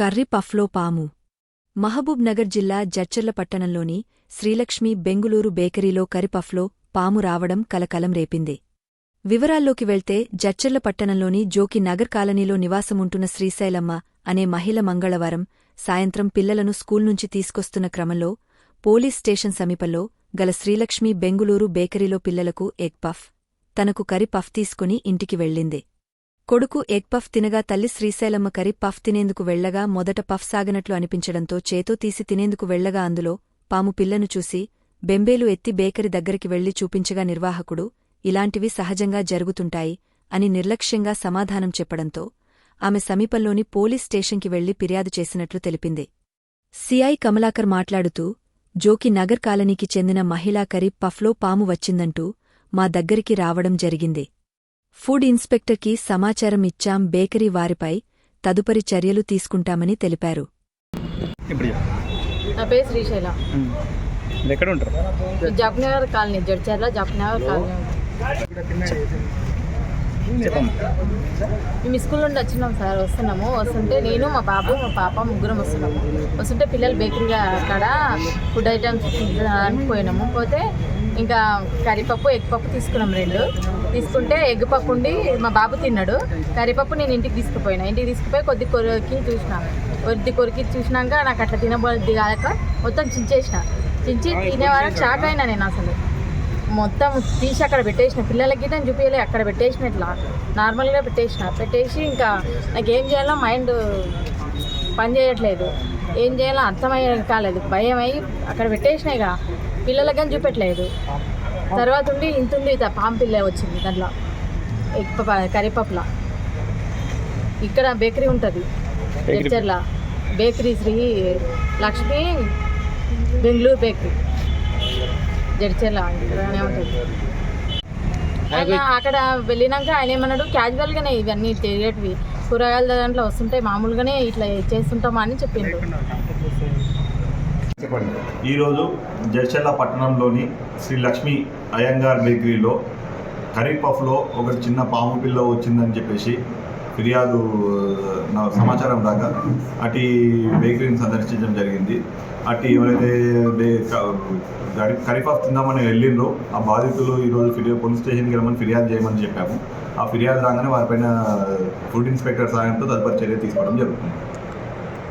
Curry పఫ్లో పాము. మహబూబ్ నగర్ జిల్లా జడ్చర్ల పట్టణంలోని శ్రీలక్ష్మి బెంగుళూరు బేకరీలో కరిపఫ్లో పాము రావడం కలకలం రేపింది. వివరాల్లోకి వెళ్తే జడ్చర్ల పట్టణంలోని జోకి నగర్ కాలనీలో నివాసముంటున్న శ్రీశైలమ్మ అనే మహిళ మంగళవారం సాయంత్రం పిల్లలను స్కూల్ నుంచి తీసుకొస్తున్న క్రమంలో పోలీస్ స్టేషన్ సమీపంలో గల శ్రీలక్ష్మి బెంగుళూరు బేకరీలో పిల్లలకు ఎగ్ పఫ్. తనకు కరి పఫ్ తీసుకుని ఇంటికి వెళ్ళింది. కొడుకు ఎగ్ పఫ్ తినగా తల్లి శ్రీశైలమ్మ కరి పఫ్ తినేందుకు వెళ్ళగా మొదట పఫ్ సాగనట్లు అనిపించడంతో చేతో తీసి తినేందుకు వెళ్ళగా అందులో పాము పిల్లను చూసి బెంబేలు ఎత్తి బేకరీ దగ్గరికి వెళ్ళి చూపించగా నిర్వాహకుడు ఇలాంటివి సహజంగా జరుగుతుంటాయి అని నిర్లక్ష్యంగా సమాధానం చెప్పడంతో ఆమె సమీపంలోని పోలీస్ స్టేషన్కి వెళ్ళి ఫిర్యాదు చేసినట్లు తెలిపింది. సిఐ కమలాకర్ మాట్లాడుతూ జోకి నగర్ కాలనీకి చెందిన మహిళా కరీ పఫ్లో పాము వచ్చిందంటూ మా దగ్గరికి రావడం జరిగింది. ఫుడ్ ఇన్స్పెక్టర్కి సమాచారం ఇచ్చాం బేకరీ వారిపై తదుపరి చర్యలు తీసుకుంటామని తెలిపారు. నా పేరు శ్రీశైల. ఎక్కడ ఉంటారు? కాలనీ జడ్చర్ల మేము స్కూల్ నుండి వచ్చినాం సార్ వస్తున్నాము. వస్తుంటే నేను మా బాబు మా పాప ముగ్గురం వస్తున్నాము. వస్తుంటే పిల్లలు బేకరీగా అక్కడ ఫుడ్ ఐటమ్స్ పోయినాము. పోతే ఇంకా కర్రీపప్పు ఎగ్ పప్పు తీసుకున్నాం రెండు. తీసుకుంటే ఎగ్ పప్పు ఉండి మా బాబు తిన్నాడు. కర్రీపప్పు నేను ఇంటికి తీసుకుపోయినా. ఇంటికి తీసుకుపోయి కొద్ది కొరికి చూసిన. కొద్ది కొరికి చూసినాక నాకు అట్లా తినబోద్ది కాక మొత్తం చించేసిన. చించి తినే వరకు షాక్ అయినా నేను అసలు. మొత్తం తీసి అక్కడ పెట్టేసిన. పిల్లలకి నేను చూపించలే అక్కడ పెట్టేసిన ఇట్లా. నార్మల్గా పెట్టేసిన. పెట్టేసి ఇంకా నాకు ఏం చేయాలో మైండ్ పని చేయట్లేదు. ఏం చేయాలో అర్థమయ్యే కాలేదు భయం అయ్యి అక్కడ పెట్టేసిన ఇక పిల్లలకి కానీ చూపెట్టలేదు. తర్వాత ఉండి ఇంత ఉంది ఇత పాము పిల్ల వచ్చింది దాంట్లో. కర్రీపప్పుల ఇక్కడ బేకరీ ఉంటుంది. లెక్చర్ల బేకరీ శ్రీ లక్ష్మి బెంగళూరు బేకరీ. జడ్చర్ల ఇక్కడనే ఉంటుంది. ఆయన అక్కడ వెళ్ళినాక ఆయన ఏమన్నాడు క్యాజువల్గానే ఇవన్నీ తెలియటివి కూరగాయల దాంట్లో వస్తుంటే మామూలుగానే ఇట్లా చేస్తుంటామా అని చెప్పింది చెప్పండి. ఈరోజు జడ్చర్ల పట్టణంలోని శ్రీ లక్ష్మి అయ్యంగార్ బేకరీలో కర్రీ పఫ్లో ఒక చిన్న పాము పిల్ల వచ్చిందని చెప్పేసి ఫిర్యాదు నా సమాచారం రాగా అటు బేకరీని సందర్శించడం జరిగింది. అటు ఎవరైతే కరీఫాఫ్ తిందామని వెళ్ళిండ్రో ఆ బాధితులు ఈరోజు ఫిర్యాదు పోలీస్ స్టేషన్కి వెళ్ళమని ఫిర్యాదు చేయమని చెప్పాము. ఆ ఫిర్యాదు రాగానే వారిపైన ఫుడ్ ఇన్స్పెక్టర్ సహాయంతో తదుపరి చర్య తీసుకోవడం జరుగుతుంది.